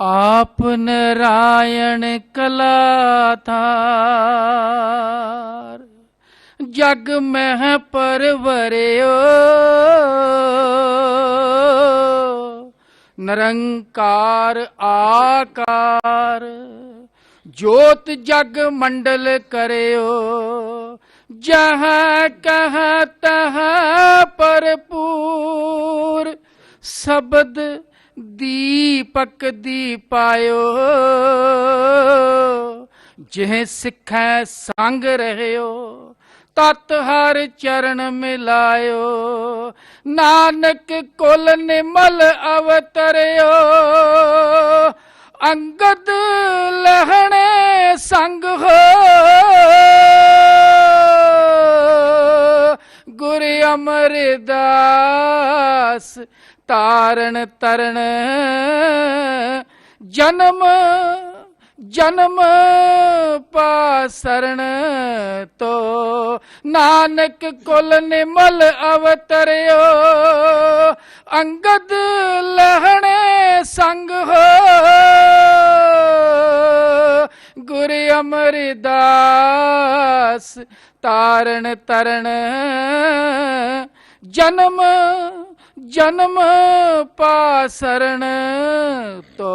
ਆਪ ਨਰਾਇਣ ਕਲਾਥਾਰ ਜਗ ਮਹਿ ਪਰਵਰਿਓ। ਨਿਰੰਕਾਰ ਆਕਾਰ, ਜੋਤ ਜਗ ਮੰਡਲ ਕਰਿਓ। ਜਹ ਕਹ ਤਹ ਭਰਪੂਰ ਸ਼ਬਦ ਦੀਪਕ ਦੀਪਾਇਓ ਜਿਹ ਸਿੱਖੈ ਸੰਗ ਰਹਿਓ, ਤਤ ਹਰ ਚਰਨ ਮਿਲਾਇਓ। ਨਾਨਕ ਕੁਲ ਨਿਮਲ ਅਵਤਰਿਓ। ਅੰਗਦ ਲਹਣੇ ਸੰਗ ਹੋ ਗੁਰ ਅਮਰਦਾਸ ਤਾਰਨ ਤਰਨ ਜਨਮ ਜਨਮ ਪਾਸਰਣ ਤੋ ਨਾਨਕ ਕੁਲ ਨਿਮਲ ਅਵਤਰਿਓ, ਅੰਗਦ ਲਹਣੇ ਸੰਗ ਹੋ। ਗੁਰ ਅਮਰਦਾਸ ਤਾਰਨ ਤਰਨ। ਜਨਮ ਜਨਮ ਪਾਸਰਣ ਤੋ।